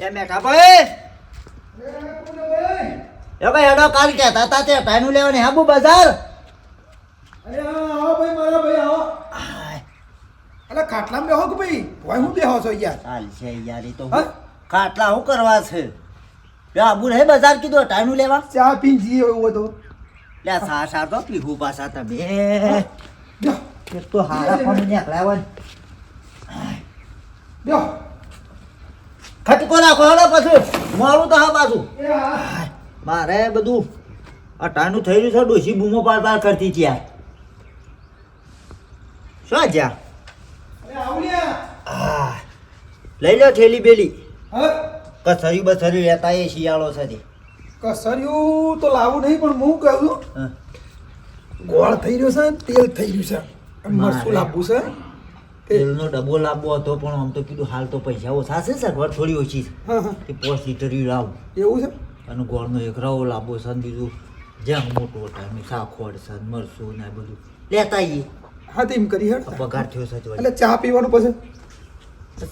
એ મેઠા ભાઈ. એ ભાઈ હેડો કાલ કહેતા તાતા તે ટાઈનું લેવાની હાબુ બજાર. અરે હા, આવો ભાઈ મારા ભાઈ આવો. અલે ખાટલામાં બેહો કે ભાઈ? ભાઈ હું બેહો છો યાર ચાલશે યાર એ તો ખાટલા શું કરવા છે? બે આબુ રહે બજાર કીધું ટાઈનું લેવા? ચા પીને જી એવું તો. લે સા સા તો પીવું પાછા તમે. એક તો હારા પણ નીકળ્યા હોય. બેહો ખટકો નાખો હેડો પછી. મોડું તો હા પાછું. હા. મારે બધું અટાણું થઈ રહ્યું છે ડોસી બૂમો પાર પાર કરતી ત્યાં શું જ્યાં? લઈ લો થેલી બેલી કસર્યું બસર્યું બસરી લેતા એ શિયાળો સાથે. કસર્યું તો લાવું નહીં પણ હું કહું છું. ગોળ થઈ રહ્યો છે ને તેલ થઈ રહ્યું છે. મરસું મારે. લાવવું છે. તેલનો ડબ્બો લાવવો હતો પણ આમ તો કીધું હાલ તો પૈસા ઓછા છે સગવડ થોડી ઓછી છે. હા હા. કે પોસ લીટર લાવું. એવું છે? અને ગોળનો એક રવો લાવવો છે અને બીજું જ્યાં મોટું વટાણું સાખોડ છે ને મરસું ને બધું. લેતા આવીએ. હા તેમ કરી હેડ. પગાર થયો છે એટલે ચા પીવાનું પછી?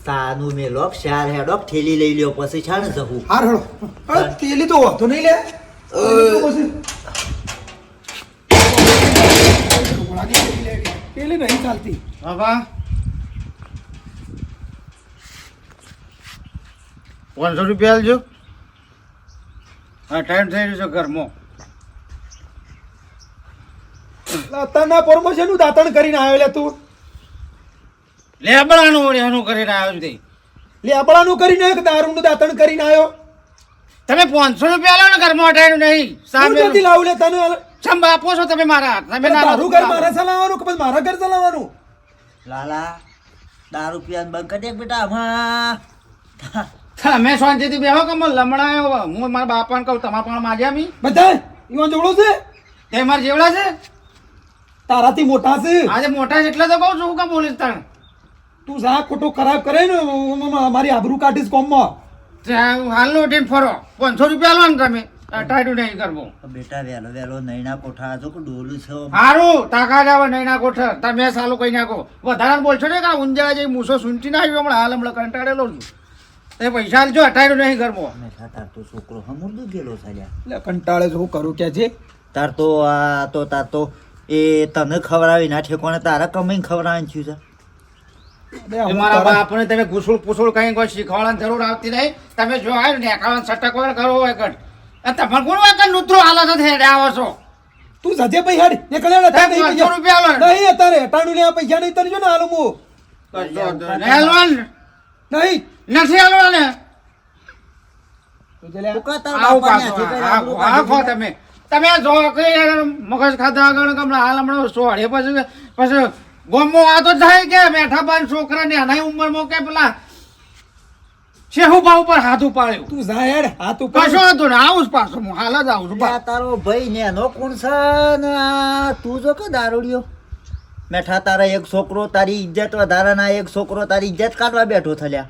સાનું મેં લોક શાર હેડોક થેલી લઈ લ્યો પછી છાણ જવું. હાર હળો થેલી તેલી તો વાંધો નહીં લે. પેલી નહીં ચાલતી બાબા પાંચસો રૂપિયા આલજો. હા ટાઈમ થઈ રહ્યો છે ઘરમાં. અત્યારના પ્રમોશનનું દાતણ કરીને આવ્યો લે તું. લેબડાનું વળી એનું કરીને આવ્યો છે લેબડાનું કરીને આવ્યો કે દારૂનું દાતણ કરીને આવ્યો? તમે પાંચસો રૂપિયા લો ને ઘરમાં ટાઈમ નહીં હું સામે નથી લાવું લે તને ચમ બાપો છો તમે મારા તમે ના તારું ઘર મારે ચલાવવાનું કે પછી મારા ઘર ચલાવવાનું? લાલા દારૂ પીવાનું બંધ કરી દે બેટા આમાં તમે શાંતિથી બેહો કે મને લમણાયો? હું મારા બાપાને કહું તમારા પણ માજ્યા મી? બધા ઈવન જોડો છે? તે મારા જેવડા છે? તારાથી મોટા છે? આજે મોટા છે એટલે તો કહું છું કે બોલીશ તણ? તું સા ખોટો ખરાબ કરે ને મારી આબરૂ કાઢીશ કોમમાં. ત્યાં હાલનો ઉઠીને ફરો. પાંચસો રૂપિયા લો ને તમે ટાઈટું નહીં કરવું. બેટા વહેલો નૈના કોઠા તો કે ડોલું છે હારું આવે નહીં નાખો તમે સાલું કઈ નાખો. વધારે બોલશો ને કા ઊંઝા જઈ મૂસો સૂંટી ના આવ્યો હમણાં? હાલ હમણાં કંટાળેલો છું. તે પૈસા આલજો અઠાડું નહીં કરવો મેઠા તાર તો છોકરો હમુરદો ગયેલો ચાલ્યા એટલે કંટાળે જો હું કરું કે છે તાર તો આ તો તાર તો એ તને ખવડાવી ના ઠેકોણે તારા કમાઈને ખવડાવવાનું થયું છે. મારા બાપને તમે ઘૂસુળ પૂસુળ કઈ કોઈ શીખવાડવાની જરૂર આવતી નહીં. તમે જો આવ્યો ને એકાવન સટકવાળ કરો હોય કર તમારે કોણ વાકર નૂતરો હાલત હેડે આવો છો. તું જજે પૈસા હેડ નીકળે ને રૂપિયા નહીં અત્યારે અટાણું લેવા પૈસા નહીં તને જો ને વાંધો નહીં. નથી હાલવા ને તું જે લે. તું કાં તાર આવું બાપાને પાછું. હાથે કરી આ- આબરૂ આ કાઢી આખો તમે. તમે જો કે મગજ ખાધા આગળ હમણાં હાલ હમણાં સોળે પછી પછી ગોમો આ તો થાય કે મેઠા બાન છોકરા ને આના ઉંમરમાં કે પેલા શેહુ ભાવ ઉપર હાથ ઉપાડ્યું. તું જા હેડ હાથ ઉપર કશો હતું ને આવું જ પાછું હું હાલ જ આવું છું તારો ભાઈ ને એનો કોણ છે ને તું જો કે દારૂડિયો. મેઠા તારા એક છોકરો તારી ઇજ્જત વધારાના એક છોકરો તારી ઇજ્જત કાઢવા બેઠો થલ્યા.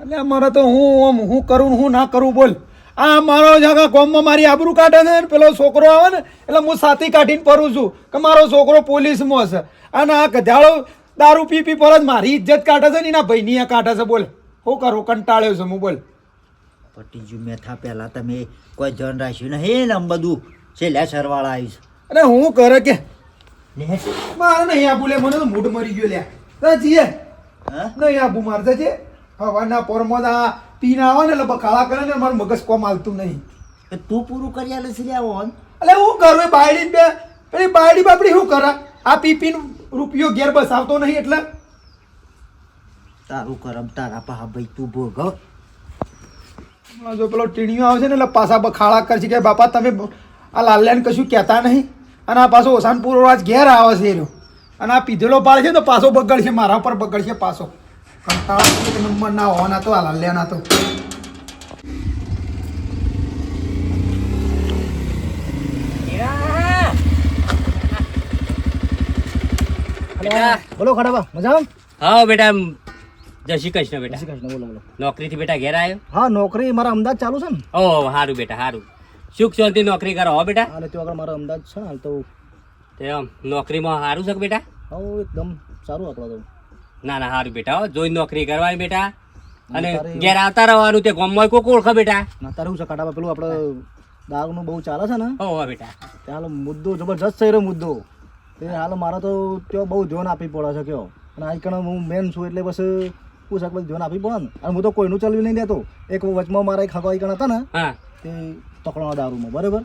એટલે અમારે તો હું આમ હું કરું હું ના કરું બોલ. આ મારો જગા કોમમાં મારી આબરૂ કાઢે છે ને પેલો છોકરો આવે ને એટલે હું સાથી કાઢીને ફરું છું કે મારો છોકરો પોલીસમાં છે. અને આ ગધાડો દારૂ પી પી પર જ મારી ઇજ્જત કાઢે છે ને એના ભાઈની કાઢે છે બોલ. શું કરું કંટાળ્યો છે હું બોલ. પટીજુ મેથા પહેલાં તમે કોઈ ધ્યાન રાખ્યું નહીં ને આમ બધું? છેલ્લા સરવાળા આવીશ. અને હું કરે કે? મારે નહીં આપું લે મને તો મૂડ મરી ગયો લે જીએ. હા? નહીં આપું મારતા છે હવાના પોરમાં આ પીને આવે ને એટલે કાળા કરે ને મારું મગજ કોમ હાલતું નહીં. તું પૂરું કરી આલે છે ઓન. એટલે હું કરું એ બાયડી બે. પેલી બાયડી બાપડી શું કરે? આ પી પીન રૂપિયો ઘેર બસાવતો નહીં એટલે? તારું કરમ તારા પા ભાઈ તું ભોગ જો પેલો ટીણીઓ આવશે ને એટલે પાછા બખાળા કરશે કે બાપા તમે આ લાલ્યાને કશું કહેતા નહીં. અને આ પાછો ઓસાનપુર પૂરો આજ ઘેર આવે છે એનો અને આ પીધેલો પાડ છે તો પાછો બગડશે મારા પર બગડશે પાછો. કંટાળો એક નંબર ના હોવાના તો આ લાલ્યાના તો બોલો ખડાબા મજા હા બેટા જય શ્રી કૃષ્ણ બેટા. કૃષ્ણ બોલો બોલો. નોકરીથી બેટા ઘેર આવ્યો? હા નોકરી મારા અમદાવાદ ચાલુ છે ને? ઓ સારું બેટા સારું સુખ શાંતિ નોકરી કરો હો બેટા. અને ત્યાં આગળ મારા અમદાવાદ છે હાલ તો તે નોકરીમાં સારું છે બેટા? હા એકદમ સારું આંકડો તો. ના ના સારું બેટા હો. જોઈ નોકરી કરવાની બેટા. અને ઘેર આવતા રહેવાનું તે ગામમાં કોક ઓળખે બેટા. ના તારે શું છે કાઢા પેલું આપણે દારૂનું બહુ ચાલે છે ને? હો બેટા. ત્યાં હાલ મુદ્દો જબરજસ્ત છે રહ્યો મુદ્દો. તે હાલ મારે તો ત્યાં બહુ ધ્યાન આપવી પડે છે કયો. અને આજકાલ હું મેન છું એટલે બસ હું છે ધ્યાન આપી પડે ને? અને હું તો કોઈનું ચલવી નહીં દેતો. એક વચમાં મારા એક હગા કણ હતા ને તે તકડોના દારૂમાં બરાબર?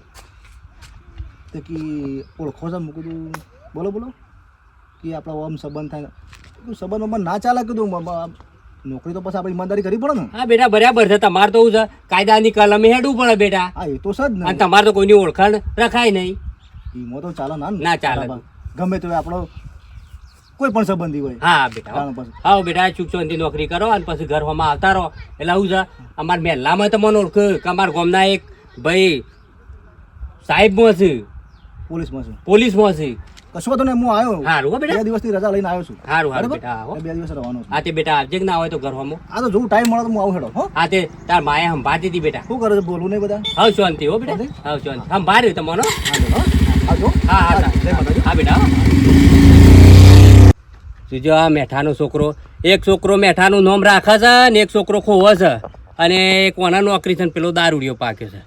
તે કી ઓળખો છે મૂકી કીધું બોલો બોલો. કે આપણો ઓમ સંબંધ થાય કીધું સંબંધ ના ચાલે કીધું. નોકરી તો પછી આપણે ઈમાનદારી કરવી પડે ને. હા બેટા બરાબર છે. તમારે તો શું છે કાયદાની કલમે હેડવું પડે બેટા. હા એ તો છે જ ને. તમારે તો કોઈની ઓળખાણ રખાય નહીં. ઈમો તો ચાલે ના ના. ચાલે. ગમે તો આપણો કોઈ પણ સંબંધી હોય. હા બેટા હા. બેટા ચૂકચોનથી નોકરી કરો અને પછી ઘરમાં આવતા રહો. એટલે આવું છે અમારા મહેલામાં તો મને ઓળખ. કે અમારા ગામના એક ભાઈ સાહેબમાં છે. પોલીસમાં છે. પોલીસમાં છે. કશું વાંધો નહીં હું આવ્યો. હારું હો બે બેટા રજા લઈને આવ્યો છું. હારું હારું બેટા હો. બે દિવસ રહેવાનો છું. હા બેટા આવજે કે ના હોય તો ઘરમાં આ તો જોવું ટાઈમ મળે તો હું આવું હેડો હો. હા તે તાર માએ હતી બેટા. શું કરે છે? બોલું નહીં બધા? હા શાંતિ હો બેટા હા શાંતિ. સંભાળ્યું તમને? આવજો હા. હા હા બેટા. જોજો આ મેઠાનો છોકરો. એક છોકરો મેઠાનું નામ રાખે છે ને એક છોકરો ખોવે છે. અને એક કોના નોકરી છે ને પેલો દારૂડિયો પાકે છે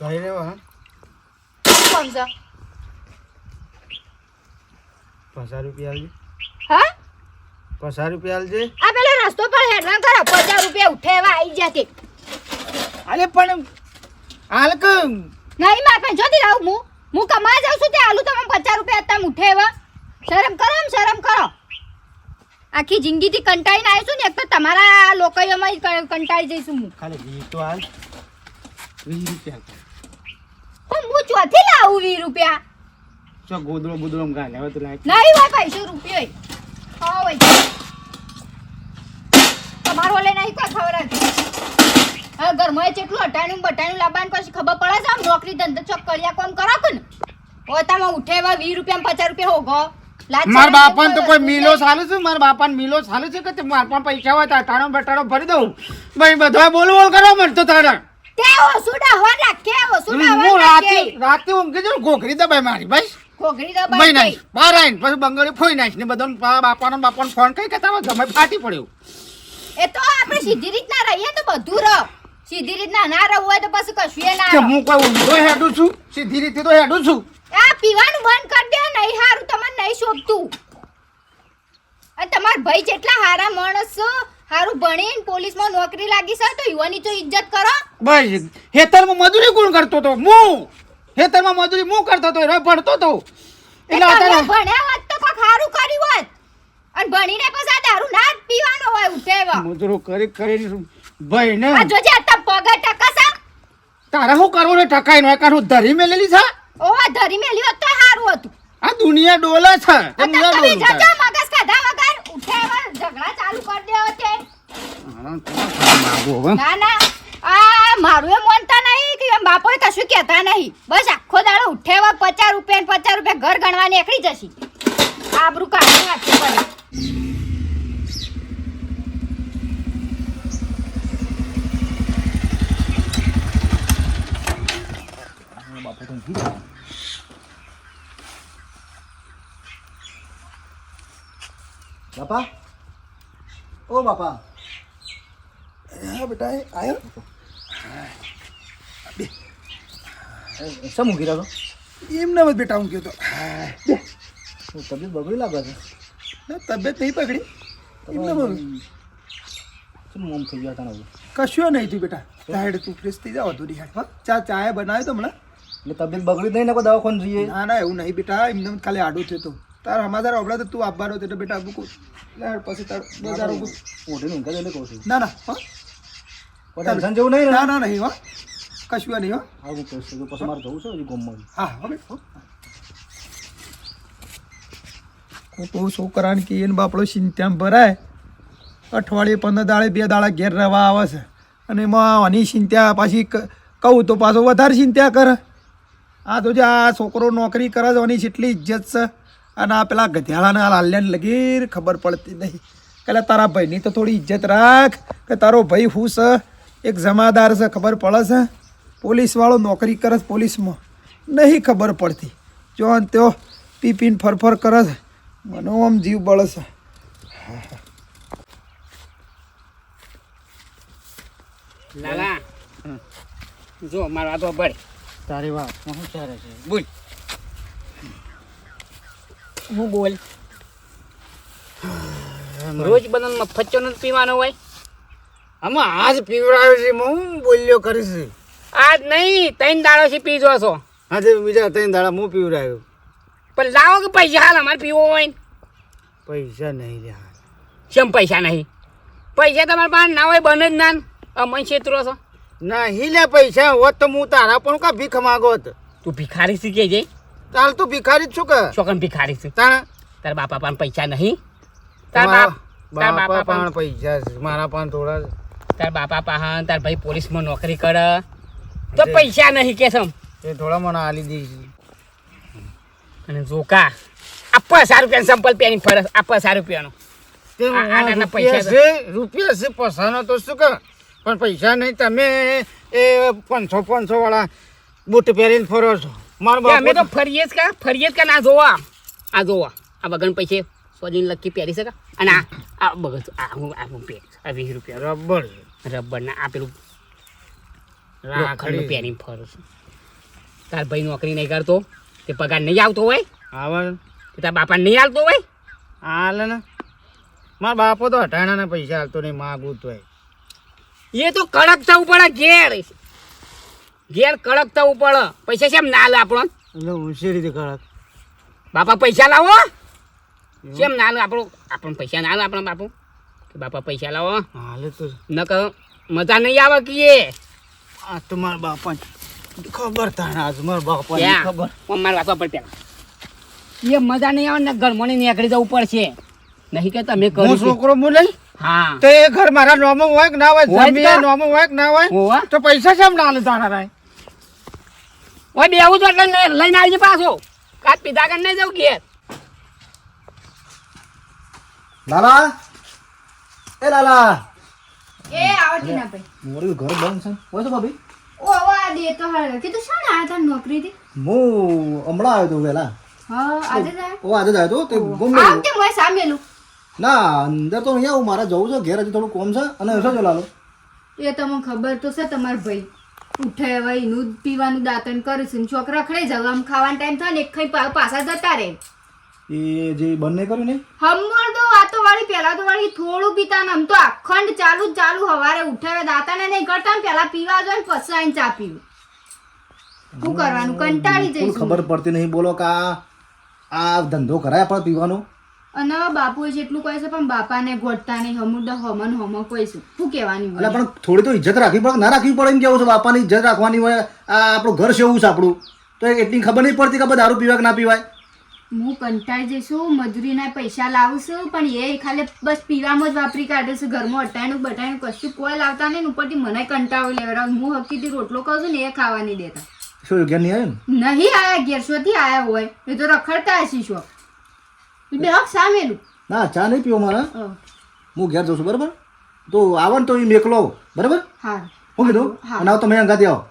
ભાઈ રે વાહ કોણ છે પચાસ રૂપિયા આલજે. હા? પચાસ રૂપિયા આલજે. આ પેલો રસ્તો પર હેડવાન કરો. પચાસ રૂપિયા ઉઠે એવા આવી જતી અરે પણ હાલ કે નહીં માર પણ જોતી રહું હું. હું કમા જાઉં છું તે આલુ તમે પચાસ રૂપિયા તમે ઉઠે એવા. શરમ કરો એમ શરમ કરો. આખી જિંદગીથી કંટાળીને આવી છું ને એક તો તમારા લોકોમાં કંટાળી જઈશું હું. ખાલી વીસ તો હાલ. વીસ રૂપિયા પણ હું ચોથી લાવું વીસ રૂપિયા? ચો ગોદડો બોદડો ગાલે હવે તો લાય. નહીં હોય પૈસો રૂપિયો હા હોય તમારો લે નહીં કોઈ ખબર હતી હવે ઘરમાં જેટલું અટાણું બટાણું લાવવાનું પછી ખબર પડે છે આમ નોકરી ધંધો ચોક કર્યા કોમ કરો કે ને? પોતામાં ઉઠે એવા વીસ રૂપિયા પચાસ રૂપિયા હોગો. મારા બાપા બાપાને તો કોઈ મિલો ચાલુ છે? મારા બાપાને મિલો ચાલુ છે કે તે મારા પણ પૈસા હોય તો અટાણો બટાણો ભરી દઉં? ભાઈ બધા બોલ બોલ કરવા મળતો તારા. કેવો સુડા હો કેવો સુડા હું રાતે રાતે ઊંઘી જાઉં ઘોઘરી દબાઈ મારી બસ ભાઈ દબાઈ નાખ બહાર આવીને પછી બંગડી ફોઈ નાખ ને બધા બાપાનો બાપાનો ફોન કઈ કે તારો જમાઈ ફાટી પડ્યો. એ તો આપણે સીધી રીતના રહીએ તો બધું રહો. સીધી રીતના ના રહું હોય તો પછી કશું ના હું કોઈ ઊંધો હેડું છું? સીધી રીતે તો હેડું છું. આ પીવાનું બંધ કરી દે નહીં હારું તમને નહીં શોભતું. અને તમારા ભાઈ જેટલા હારા માણસ છો હારું ભણીને પોલીસમાં નોકરી લાગી છે તો યુવાની તો ઇજ્જત કરો. ભાઈ હેતરમાં મજૂરી કોણ કરતો તો હું. હેતરમાં મજૂરી હું કરતો તો ભણતો તો એટલે અત્યારે ભણ્યા હોત તો કોક સારું કર્યું હોત. અને ભણીને પછી દારૂ ના પીવાનો હોય ઉઠે એવા. મજૂરો કરી કરી ભાઈ ને આ જોજે આ પગ ટકસા તારે શું કરવું ને ટકાઈ નો કારણ હું ધરી મેલેલી છે? ઓ ધરી મેલી હોત તો સારું હતું. આ દુનિયા ડોલે છે. તમે જજો મગજ ખાધા વગર ઉઠે એવા ઝઘડા ચાલુ કરી દેવો તે? ના ના આ મારું એ મન કે એમ બાપોએ કશું કહેતા નહીં. બસ આખો દાડો ઉઠેવા પચાસ રૂપિયા ને પચાસ રૂપિયા ઘર ગણવા એકડી જશે આબરું કાઢી નાખી પડે. બાપા? ઓ બાપા. હા બેટા આયો. શું મૂકી રહ્યો? એમને જ બેટા હું કહેતો. શું તબિયત બગડી લાગે છે? ના, તબિયત નહીં પકડી એમને શું મોમ થઈ ગયા તને? કશું નહીં થયું બેટા. હેડ તું ફ્રેશ થઈ જાવ ધોરી હાથમાં ચા ચાય બનાવ્યો તો હમણાં? એટલે તબિયત બગડી નહીં ને કોઈ દવાખાને જોઈએ? ના ના એવું નહીં બેટા. એમને ખાલી આડું થયું તો તાર હમાદાર હમણાં તો તું આપવાનો હતો બેટા મૂકું. લાડ પછી તાર બજાર. ઓઢીને ઊંઘા એટલે કહું છું. ના ના હા. ટેન્શન જેવું નહીં ના ના નહીં હો. કશું નહીં હો. આવું કહું છું. પછી મારે જવું છે હજી ગામમાં હા હવે કોઈ છોકરાને કે એને બાપડો ચિંતામાં ભરાય. અઠવાડિયે પંદર દાડે બે દાડા ઘેર રહેવા આવે છે. અને એમાં આની ચિંતા પાછી કહું તો પાછો વધારે ચિંતા કરે. આ તો જે આ છોકરો નોકરી કરે છે એની જેટલી ઇજ્જત છે. અને આ પેલા ગધેડાના લાલ્યાને લગીર ખબર પડતી નહીં. એટલે તારા ભાઈની તો થોડી ઇજ્જત રાખ કે તારો ભાઈ હું છે? એક જમાદાર છે ખબર પડે છે? પોલીસવાળો નોકરી કરે પોલીસમાં. નહીં ખબર પડતી. જો ત્યો પી પીને ફરફર કરે છે મને આમ જીવ બળે છે. લાલા જો મારો વાતો બળ. તારી વાત ચાલે છે? બોલ. હું બોલ. રોજ બધાને મફચ્ચો નથી પીવાનો હોય? આમાં આજ પીવડાવે છે હું બોલ્યો કરીશ આજ નહીં ત્રણ દાડો થી પીજો છો. આજે બીજા ત્રણ દાડા હું પીવડાવ્યો પણ લાવો કે પૈસા હાલ અમારે પીવો હોય ને. પૈસા નહીં હાલ. કેમ પૈસા નહીં? પૈસા તમારા પાસે ના હોય બને જ ના. અમન છેતરો છો. નહીં લે પૈસા હોત તો હું તારા પણ કા ભીખ માગો હોત? તું ભિખારી શીખે છે? તાલ તું ભિખારી જ છું કે? છોકરા ભિખારી છું? તારા તાર બાપા પણ પૈસા નહીં? તાર બાપ તાર બાપા પણ પૈસા મારા પણ થોડા તાર બાપા પાસે તાર ભાઈ પોલીસમાં નોકરી કરે. તો પૈસા નહીં કે સમ એ થોડા મને આલી દઈશ અને જોકા આપવા સારું રૂપિયા સંપલ પેની ફરસ આ પચાસ રૂપિયાનું. તે આ- આ રૂપિયા પૈસા છે. રૂપિયા છે પૈસાનો તો શું કર પણ પૈસા નહીં તમે એ પાંચસો પાંચસો વાળા બૂટ પહેરીને ફરો છો. મારો તે અમે તો ફરીએ જ કા ફરીએ જ કા ના જોવા આ જોવા. આ બગન પૈસે સોજીને લખી પહેરી શકા અને આ આ બગન આ હું આ હું પહેરીશ. આ વીસ રૂપિયા. રબર રબર ના આ પેલું રાખડનું પહેરીને ફરું છું. તાર ભાઈ નોકરી નહીં કરતો તે પગાર નહીં આવતો હોય? આવે. તે તાર બાપા નહીં આવતો હોય? હાલે ને. મારા બાપો તો હટાણાના પૈસા હાલતો નહીં માગું તો એ તો કડક થવું પડે ઘેર. ઘેર કડક થવું પડે. પૈસા કેમ ના લે આપણો? એટલે હું રીતે કડક? બાપા પૈસા લાવો. કેમ ના લે આપણો? આપણને પૈસા ના લે આપણા બાપુ? કે બાપા પૈસા લાવો. હાલે તો. ન કહો મજા નહીં આવે કે એ આ તો મારા બાપા ખબર તાણા આજ મારા બાપા ખબર. મારા બાપા પર પેલા? એ મજા નહીં આવે ને નહીં નીકળી જવું પડશે. નહીં કે તમે હું છે. છોકરો બોલે હા. તો એ ઘર મારા નોમો હોય કે ના હોય? જમીન નોમો હોય કે ના હોય? તો પૈસા કેમ ના લે તારા રાય ઓય બેવું તો એટલે લઈ- લઈને આવજે પાછો. કાચ પીધા કર નહીં જવું ઘેર? લાલા. એ લાલા. એ આવતી ના ભાઈ. મોરું ઘર બંધ છે. હોય છે ભાભી. ઓ આ દે તો કીધું છે ને આયા તા નોકરીથી? મો હમણાં આવ્યો તો વેલા હા આજે જ ઓ આજે જ આવ્યો તો તે ગુમ આમ સામેલું? ના અંદર તો અહીંયા હું મારા જવું છે ઘેર હજી થોડું કોમ છે અને શું છે લાલો. એ તમને ખબર તો છે તમાર ભાઈ. ઉઠે હવે નું પીવાનું દાંતણ કરે છે છોકરા ખડે જવા આમ ખાવાનો ટાઈમ થાય ને એક ખાઈ પાછા જતા રહે. એ જે બંને કર્યું ને? હમણાં તો વાતો વાળી પહેલા તો વાળી થોડું પીતા ને આમ તો અખંડ ચાલુ જ ચાલુ હવારે ઉઠાવે દાતાને નહીં કરતા ને પેલા પીવા જો ને પછી આઈને ચા પીવું. શું કરવાનું? કંટાળી જઈશું. ખબર પડતી નહીં? બોલો કે આ આ ધંધો કરાય પણ પીવાનો? અને બાપુએ જેટલું કહે છે પણ બાપાને ગોઠતા નહીં. હમુડ હમન હમ કહીશું. શું કહેવાની એટલે? પણ થોડી તો ઇજ્જત રાખવી પડે ના રાખવી પડે એમ કેવું છે? બાપાની ઇજ્જત રાખવાની હોય આ આપણું ઘર છે એવું છે આપણું. તો એટલી ખબર નહીં પડતી કે દારૂ પીવાય કે ના પીવાય? હું કંટાળી જઈશું મજૂરીના પૈસા લાવું છું પણ એ ખાલી બસ પીવામાં જ વાપરી કાઢે છે. ઘરમાં અટાણું બટાણું કશું કોઈ લાવતા નહીં ઉપરથી મને કંટાળો લેવડાવ હું હકીથી રોટલો કહું છું ને એ ખાવા નહીં દેતા. શું ઘેર નહીં આવ્યો ને? નહીં આયા ગેરસોથી આયા હોય. એ તો રખડતા હશી શો બે હક સામેલું ના. ચા નહીં પીવો મારા. હું. ઘેર જઉં છું બરાબર? તો આવો ને તો એ મેકલો બરાબર? હા. હું કીધું? હા. અને આવો તમે અંગાથી આવો.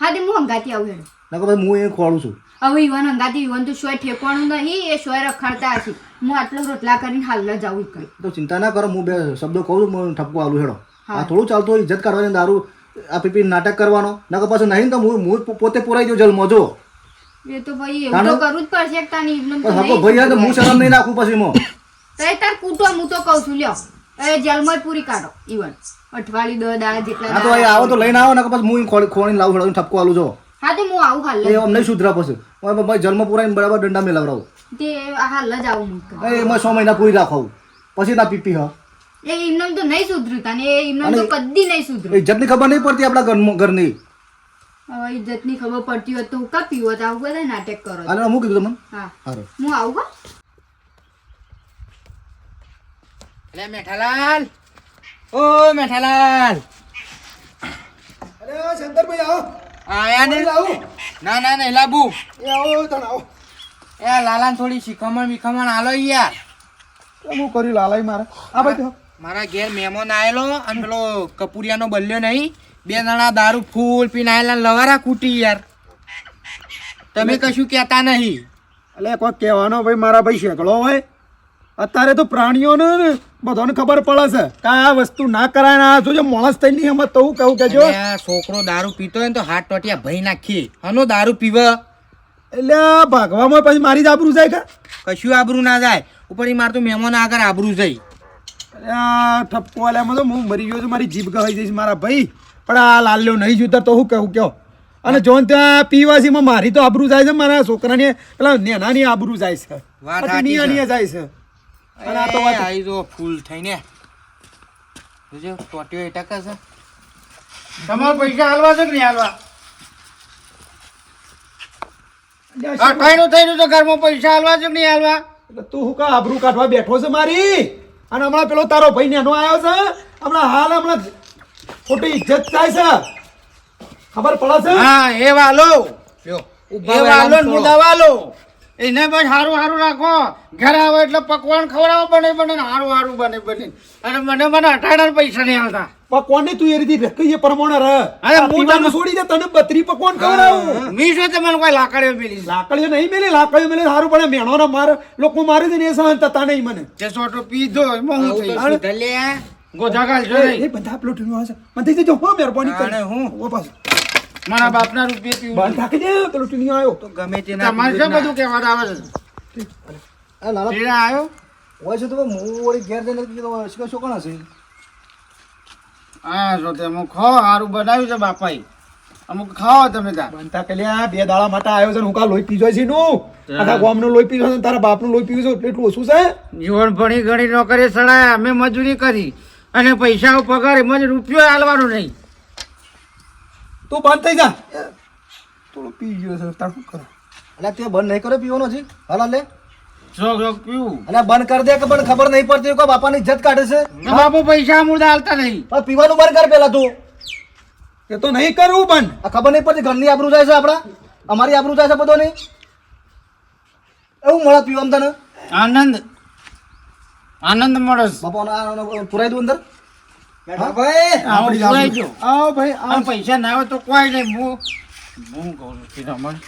હા તે હું અંગાથી આવું હેડો. નકર હું એ ખોળું છું. હવે ઈવન હંગાતી ઈવન તો શોય ઠેકવાનું નહીં એ સોય રખડતા હશે. હું આટલો રોટલા કરીને હાલ જાઉં કઈ. તો ચિંતા ના કરો હું બે શબ્દો કહું છું ઠપકો આલું હેડો. આ થોડું ચાલતું હોય ઇજ્જત કરવાની દારૂ આ પીપી નાટક કરવાનો. નકર પાછું નહીં તો હું હું પોતે પુરાઈ જો જલમાં જો એ તો ભાઈ એવું તો કરવું જ પડશે તાની ઇબ્લમ તો નહીં ભાઈ તો હું શરમ નહીં નાખું પછી મો. તે તાર કૂટો હું તો કહું છું લ્યો. એ જેલમાં પૂરી કાઢો ઈવન. અઠવાડી દો દાડા જેટલા હા તો આવો તો લઈને આવો નકર પછી હું ખોણી લાવું ઠપકો આલું જો હા તે હું આવું હાલ એ અમને સુધરા પછી? હવે ભાઈ જન્મ પુરાઈને બરાબર દંડા મેળવડાવું તે હાલ જ આવું એ એમાં સો મહિના પૂરી રાખવું. પછી ના પીપી હા. એ એમને તો નહીં સુધર્યું તાને. એમને તો કદી નહીં એ ઇજ્જતની ખબર નહીં પડતી આપણા ઘરમાં ઘરની. હવે ઇજ્જતની ખબર પડતી હોત તો હું કા પીવો આવું બધા નાટક કરો છો. હું કીધું તમને? હા. હું આવું એટલે મેઠાલાલ. ઓ મેઠાલાલ. અરે શંકરભાઈ આવો. આયા ને? ના ના ના લાબુ. એ આવો તણ આવો. એ લાલાને થોડી શીખમણ વિખમણ આલો યાર. હું કર્યું લાલાઈ મારે. આ ભાઈ તો. મારા ઘેર મહેમાન આવેલો અને પેલો કપૂરિયાનો બલ્યો નહીં. બે જણા દારૂ ફૂલ પીને આયેલા લવારા કૂટી યાર. તમે કશું કહેતા નહીં. એટલે કોઈ કહેવાનો ભાઈ મારા ભાઈ શેકડો હોય. અત્યારે તો પ્રાણીઓને બધાને ખબર પડે છે કે આ વસ્તુ ના કરાય ને આ જોજો માણસ થઈ નહીં અમે તો હું કહું કે જો. છોકરો દારૂ પીતો હોય ને તો હાથ ટોટિયા ભઈ નાખીએ. હનો દારૂ પીવે. એટલે ભાગવામાં પછી મારી જ આબરૂ જાય કે? કશું આબરું ના જાય. ઉપર માર તો મહેમાન આગળ આબરું જાય. ઠપકો વાળામાં તો હું મરી ગયો છું મારી જીભ ગઈ જઈશ મારા ભાઈ. પણ આ લાલ્યો નહીં જોતા તો હું કહું કયો? અને જોન ત્યાં પીવાસીમાં મારી તો આબરૂ જાય છે મારા છોકરાની પેલા નેનાની આબરૂ જાય છે. જાય છે. અને આ તો વાત આવી જો ફૂલ થઈને. જોજો ટોટીઓ એ ટકા છે. તમારા પૈસા હાલવા છે કે નહીં હાલવા? આ કઈનું થઈને તો ઘરમાં પૈસા હાલવા છે કે નહીં હાલવા? તું હું કા આબરૂ કાઢવા બેઠો છે મારી? અને હમણાં પેલો તારો ભાઈ નેનો આવ્યો છે? હમણાં હાલ હમણાં ખોટી ઇજ્જત થાય છે. ખબર પડે છે? હા એ વાલો. ઊભા એ વાલો ને વાલો. એને બસ સારું સારું રાખો. ઘરે આવે એટલે પકવાન ખવડાવો બને બને સારું સારું બને બને. અને મને મને અઠાડા પૈસા નહીં આવતા પકવાન તું એ રીતે રખી એ પ્રમાણે રહ. અરે હું તને- છોડી દે તને બત્રી પકવાન ખવડાવું. મી શું તમને કોઈ લાકડીઓ મેલી લાકડીઓ નહીં મેલી લાકડીઓ મેલી સારું પડે. મેણો ને માર લોકો મારી દે ને એ સહન થતા નહીં મને. જે સોટો પીધો એમાં હું થઈ? ગોધા ગાલ જો એ બધા પ્લોટનું આવે મને થઈ જજો. હો મહેરબાની કરે. હું? ઓ પાછો. મારા બાપના રૂપિયા પીવું બંધ થાકી દે પેલો ટીનો આવ્યો તો ગમે તે તમારે શું બધું કહેવા આવે છે? આ લાલા ટીણા આવ્યો હોય છે તો હું વળી ઘેર જઈને કીધું શું શું કોણ હશે હા જો તે અમુક ખાઓ સારું બનાવ્યું છે બાપાએ. અમુક ખાઓ તમે તા બનતા પેલે આ બે દાડા માટે આવ્યો છે હું કા લોહી પીજો છે નું આખા ગામનું લોહી પીજો છે તારા તારા બાપનું લોહી પીજો એટલું ઓછું છે? જીવન ભણી ગણી નોકરી સડાયા અમે મજૂરી કરી. અને પૈસા પગાર એમાં જ રૂપિયો હાલવાનો નહીં. તું બંધ થઈ જા. થોડું પી ગયો છે તાર શું કરો? એટલે તે બંધ નહીં કર્યો પીવાનો છે. હાલા લે. પીવું. અને બંધ કરી દે કે પણ ખબર નહીં પડતી કોઈ બાપાની ઇજ્જત કાઢે છે. બાપુ પૈસા મુર્દા હાલતા નહીં. પીવાનું બંધ કર પેલા તું. એ તો નહીં કરવું પણ. આ ખબર નહીં પડતી ઘરની આબરૂ જાય છે આપણા? અમારી આબરૂ જાય છે બધો નહીં એવું મળે પીવામાં તને? આનંદ. આનંદ મળે. બાપા પુરાઈ દઉં અંદર. પૈસા ના હોય તો કોઈ નહીં. હું હું કહું છું તમારે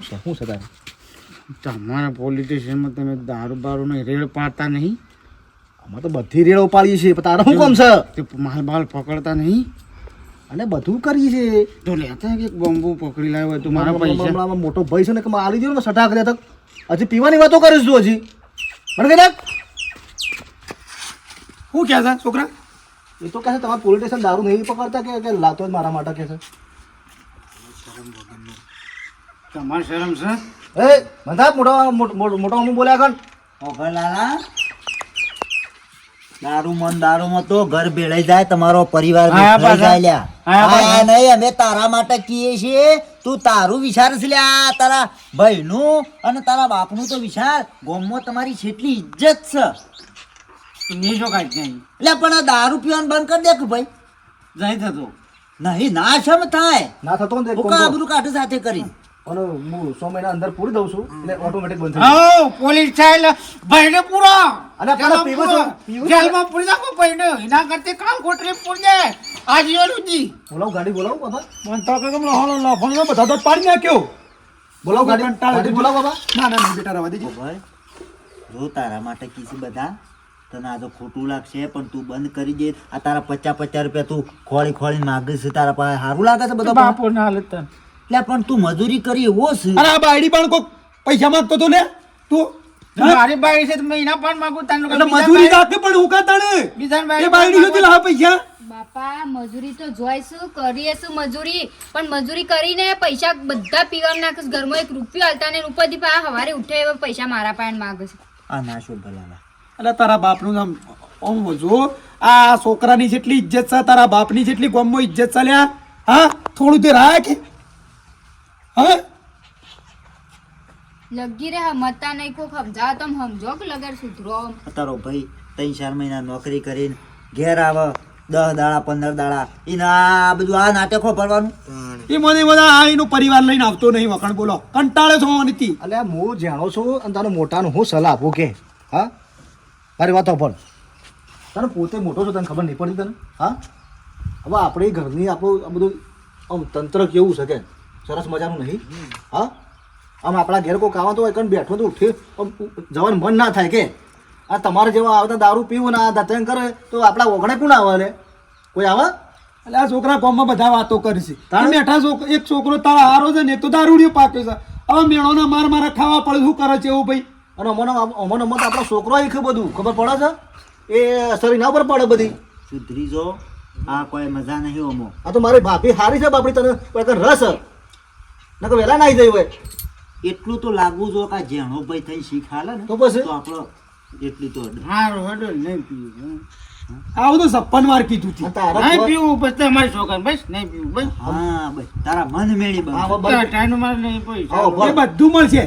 શું છે? તમારા પોલિટિશિયનમાં તમે દારૂ બારૂનો રેડ પાડતા નહીં. અમે તો બધી રેડો ઉપાડીએ છીએ પણ તારે શું કામ છે? તે માલ બાલ પકડતા નહીં. અને બધું કરીએ છીએ. તો લેતા કે બોમ્બુ પકડી લાવ્યો હોય તો મારા પૈસા? મોટો ભાઈ છે ને કે મારે આલી દો ને તક હજી પીવાની વાતો કરીશ તું હજી. મને કહી નાખ. શું કહે છે છોકરા? એ તો કહે છે તમારે પોલીસ સ્ટેશન દારૂ નહીં પકડતા કે કે લાતો જ મારા માટે કહે છે? તમારે શરમ છે? એ બધા મોટો મોટો મોટો અમુક બોલ્યા કણ? ઓગલાલા દારૂ મન દારૂમાં તો ઘર ભેળાઈ જાય તમારો પરિવાર ભેળાઈ જાય લ્યા. હા, હા, નહીં અમે તારા માટે કીએ છીએ તું તારું વિચાર છે લ્યા તારા ભાઈનું અને તારા બાપનું તો વિચાર ગામમાં તમારી છેટલી ઇજ્જત છે. જો કાંઈ નહીં એટલે પણ આ દારૂ પીવાનું બંધ કરી દે કે ભાઈ? નહીં થતો નહીં ના શમ થાય? ના થતો ને તો એક હું કામ કા કર. આબરૂ કાઢે સાથે કરી? અને હું સો મહિના અંદર પૂરી દઉં છું એટલે ઓટોમેટિક બંધ થઈ જાય. પોલીસ સાહેબ ભાઈને પૂરો. અને પેલા પીવો. છું. જેલમાં પૂરી નાખો ભાઈને એના કરતી કામ કોટરી પૂરી દે. આજ યોરુજી બોલાવ ગાડી બોલાવ બાબા? બનતા કે કેમ લહોણો લફણો બધા તો પાડી નાખ્યો. બોલાવ ગાડી? ગાડી બોલાવો બાબા. ના ના ના બેટા રવા દેજો. ભાઈ જો તારા માટે કીસી બધા તને આ તો ખોટું લાગશે પણ તું બંધ કરી દે. આ તારા પચાસ પચાસ રૂપિયા તું ખોળી ખોળી માગે છે તારા પાસે સારું લાગે છે બધા બાપો ના હાલત એટલે પણ તું મજૂરી કરી એવો છે. અરે આ બાયડી પણ કોક પૈસા માંગતો તો ને? તું મારી બાયડી છે મહિના પણ માંગુ તને એટલે મજૂરી રાખે પણ હું કા તાણે? બીજા એ બાયડી નથી લાવ પૈસા? બાપા મજૂરી તો જોઈશું કરીએ શું મજૂરી? પણ મજૂરી કરીને પૈસા બધા પીવા નાખીશ. ઘરમાં એક રૂપિયો હાલતા ને ઉપરથી પા હવારે ઉઠે એવા પૈસા મારા પાસે માંગે છે. આ ના શું ભલાલા એટલે તારા બાપનું આમ આમ જો આ છોકરાની જેટલી ઇજ્જત છે તારા બાપની જેટલી ગામમાં ઇજ્જત છે લ્યા. હા? થોડું તે રાખ. હા? લગી રે મતા નહીં કોક. સમજાવો તમ સમજો કે લગર સુધરો. તારો ભાઈ ત્રણ ચાર મહિના નોકરી કરીને ઘેર આવે. દસ દાડા પંદર દાડા. એને આ બધું આ નાટકો ભરવાનું? એ મને બધા આ એનો પરિવાર લઈને આવતો નહીં વખણ બોલો. કંટાળે છો નથી. અલ્યા હું જાણો છું અને તારું મોટાનું હું સલાહ આપું કે હા? મારી વાતો પણ. તને પોતે મોટો છો તને ખબર નહીં પડતી તને? હા? હવે આપણે ઘરની આપણું આ બધું આમ તંત્ર કેવું છે કે? સરસ મજાનું નહીં? હા? આમ આપણા ઘેર કોઈ કાવા તો એકણ બેઠો તો ઉઠી આમ જવાનું મન ના થાય કે? આ તમારે જેવા આવતા દારૂ પીવું ના આ દાંતણ કરે તો આપણા ઓગણે કોણ આવે રે કોઈ આવે? એટલે આ છોકરા ફોર્મમાં બધા વાતો કરશે તારે બેઠા છોકરો એક છોકરો તારા હારો છે ને એક તો દારૂડિયો પાક્યો છે. હવે મેળોના માર મારા ખાવા પડે શું કરે છે એવું ભાઈ? અને અમને અમને અમને આપણો છોકરો એ બધું. ખબર પડે છે? એ સરી ના પર પડે બધી. સુધરી જો. આ કોઈ મજા નહીં ઓમો આ તો મારી ભાભી હારી છે બાપડી તને કોઈ રસ? નકર વહેલા નાઈ જઈ હોય. એટલું તો લાગવું જો કે જેણો ભાઈ થઈ શીખાલે ને તો પછી? તો આપણો એટલું તો હારો હડો નહીં પીવું આવું તો સપ્પન વાર કીધું તારા નહીં પીવું તમારી છોકરા બસ નહીં પીવું બસ. હા બસ. તારા મન મેળી બસ. ટાઈમ મારે નહીં. બધું મળશે.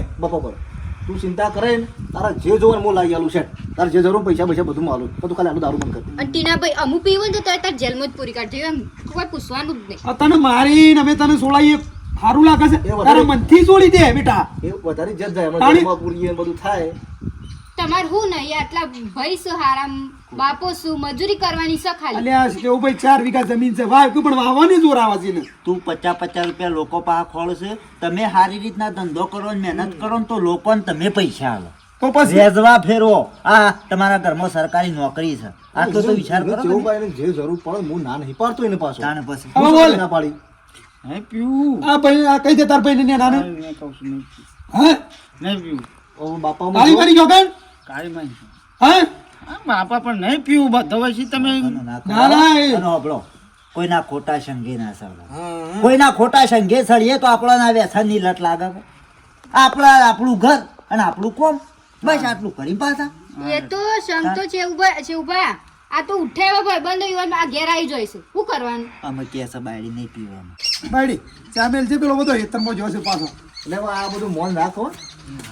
તું ચિંતા કરે ને તારા જે જોવાનું હું લાવી આલું છે તારે જે જરૂર પૈસા પૈસા બધું માલું તો તું ખાલી આલું દારૂ બંધ કર. અને ટીનાભાઈ અમુ પીવું ને તો તારે તાર જેલમાં જ પૂરી કાઢજો. એમ કોઈ પૂછવાનું જ નહીં. તને તને મારીને અમે તને સોળાઈએ. સારું લાગે છે. તારા મનથી છોડી દે બેટા. એ વધારે જત જાય ને બધું થાય. તમારે હું નહીં આટલા ભાઈ શું હારા બાપો શું મજૂરી કરવાની છે ખાલી? અલ્યા કેવું ભાઈ ચાર વીઘા જમીન છે. વાવ પણ વાવવાની જોર આવે છે ને? તું પચાસ પચાસ રૂપિયા લોકો પાસે ખોળશે તમે સારી રીતના ધંધો કરો ને મહેનત કરો ને તો લોકોને તમે પૈસા આલો. તો પછી? વેચવા ફેરવો. આ તમારા ઘરમાં સરકારી નોકરી છે. આ તો વિચાર કરો જેવું ભાઈ જે જરૂર પડે હું ના નહીં પાડતો એને પાછો. તાને પછી? બોલ. ના પાડી? હે પીવું. આ ભાઈ આ કઈ દે તાર ભાઈ ને નાને? હે છું નહીં પીવું. ઓ બાપા મારી મારી ગયો કેમ કાળી માં હા? હા બાપા પણ નહીં પીવું બધો તમે ના ના, ના, એ- કોઈના ખોટા સંગે ના સળગાવો. કોઈના ખોટા સંગે સળીએ તો આપણને વ્યસનની લત લાગે આપણા આપણું ઘર અને આપણું કોમ બસ આટલું કરી પાછા. એ તો સંતો છે ઊભા છે ઊભા. આ તો ઉઠે એવા ભાઈબંધો યુવાન આ ઘેર આવી જોઈશું. શું કરવાનું? અમે કે છે બાયડી નહીં પીવાનું. બાયડી ચા મેલ છે પેલો બધો હેતરમાં જોશે પાછો. એટલે આ બધું મોન રાખો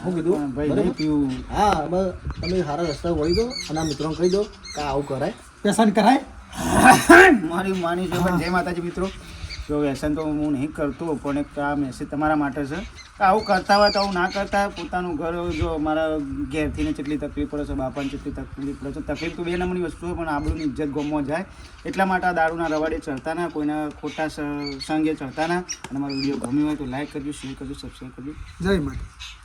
હું કીધું? ભાઈ નહીં પીવું. હા બસ તમે સારા રસ્તા વળી દો અને આ મિત્રોને કહી દો કે આવું કરાય. વ્યસન કરાય? મારી માની છે જય માતાજી મિત્રો. જો વ્યસન તો હું નહીં કરતો પણ એક આ મેસેજ તમારા માટે છે કે આવું કરતા હોય તો આવું ના કરતા પોતાનું ઘર જો મારા ઘેરથીને કેટલી તકલીફ પડે છે બાપાને કેટલી તકલીફ પડે છે તકલીફ તો બે નંબરની વસ્તુ હોય પણ આબરૂની ઇજ્જત ગમવા જાય. એટલા માટે આ દારૂના રવાડે ચડતા ના કોઈના ખોટા સંગે ચડતા ના. અને મારો વીડિયો ગમ્યો હોય તો લાઈક કરજો શેર કરજો સબસ્ક્રાઈબ કરજો. જય માતા